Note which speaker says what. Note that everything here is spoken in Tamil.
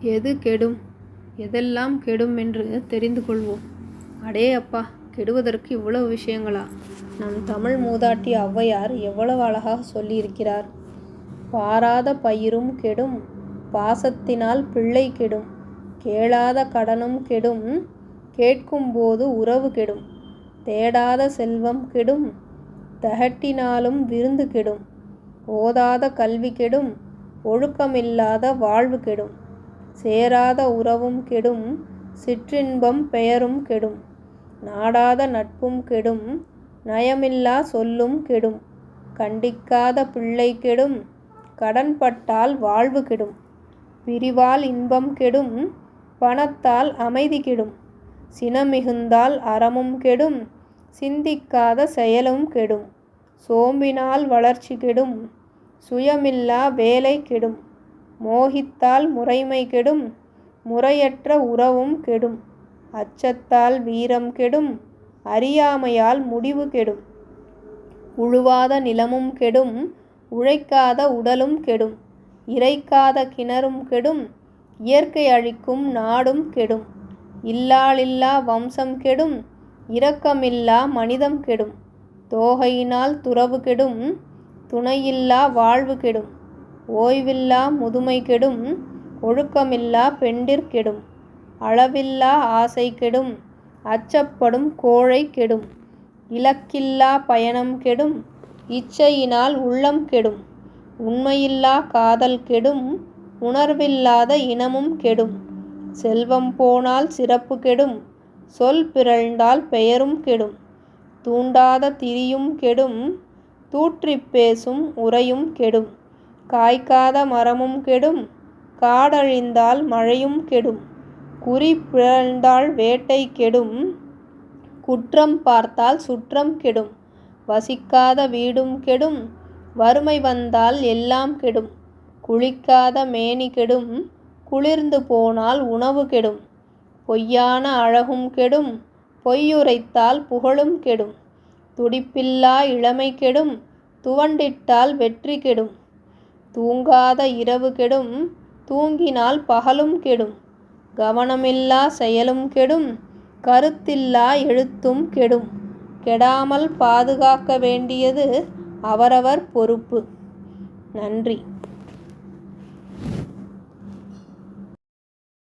Speaker 1: எது கெடும்? எதெல்லாம் கெடும் என்று தெரிந்து கொள்வோம். அடே அப்பா கெடுவதற்கு இவ்வளவு விஷயங்களா? நம் தமிழ் மூதாட்டி ஔவையார் எவ்வளவு அழகாக சொல்லியிருக்கிறார். பாராத பயிரும் கெடும் பாசத்தினால் பிள்ளை கெடும் கேளாத கடனும் கெடும் கேட்கும் போது உறவு கெடும் தேடாத செல்வம் கெடும் தகட்டினாலும் விருந்து கெடும் ஓதாத கல்வி கெடும் ஒழுக்கமில்லாத வாழ்வு கெடும். சேராத உறவும் கெடும் சிற்றின்பம் பெயரும் கெடும். நாடாத நட்பும் கெடும் நயமில்லா சொல்லும் கெடும். கண்டிக்காத பிள்ளை கெடும் கடன்பட்டால் வாழ்வு கெடும். பிரிவால் இன்பம் கெடும் பணத்தால் அமைதி கெடும். சினமிகுந்தால் அறமும் கெடும் சிந்திக்காத செயலும் கெடும். சோம்பினால் வளர்ச்சி கெடும் சுயமில்லா வேலை கெடும். மோகித்தால் முறைமை கெடும் முறையற்ற உறவும் கெடும். அச்சத்தால் வீரம் கெடும் அறியாமையால் முடிவு கெடும். உழுவாத நிலமும் கெடும் உழைக்காத உடலும் கெடும். இறைக்காத கிணறும் கெடும் இயற்கை அழிக்கும் நாடும் கெடும். இல்லாளில்லா வம்சம் கெடும் இரக்கமில்லா மனிதம் கெடும். தோகையினால் துறவு கெடும் துணையில்லா வாழ்வு கெடும். ஓய்வில்லா முதுமை கெடும் ஒழுக்கமில்லா பெண்டிற் கெடும். அளவில்லா ஆசை கெடும் அச்சப்படும் கோழை கெடும். இலக்கில்லா பயணம் கெடும் இச்சையினால் உள்ளம் கெடும். உண்மையில்லா காதல் கெடும் உணர்வில்லாத இனமும் கெடும். செல்வம் போனால் சிறப்பு கெடும் சொல் பிறழ்ந்தால் பெயரும் கெடும். தூண்டாத திரியும் கெடும் தூற்றிப் பேசும் உரையும் கெடும். காய்க்காத மரமும் கெடும் காடழிந்தால் மழையும் கெடும் குறி பிறழ்ந்தால் வேட்டை கெடும் குற்றம் பார்த்தால் சுற்றம் கெடும் வசிக்காத வீடும் கெடும் வறுமை வந்தால் எல்லாம் கெடும் குளிக்காத மேனி கெடும் குளிர்ந்து போனால் உணவு கெடும் பொய்யான அழகும் கெடும் பொய்யுரைத்தால் புகழும் கெடும் துடிப்பில்லா இளமை கெடும் துவண்டிட்டால் வெற்றி கெடும். தூங்காத இரவு கெடும் தூங்கினால் பகலும் கெடும். கவனமில்லா செயலும் கெடும் கருத்தில்லா எழுத்தும் கெடும். கெடாமல் பாதுகாக்க வேண்டியது அவரவர் பொறுப்பு. நன்றி.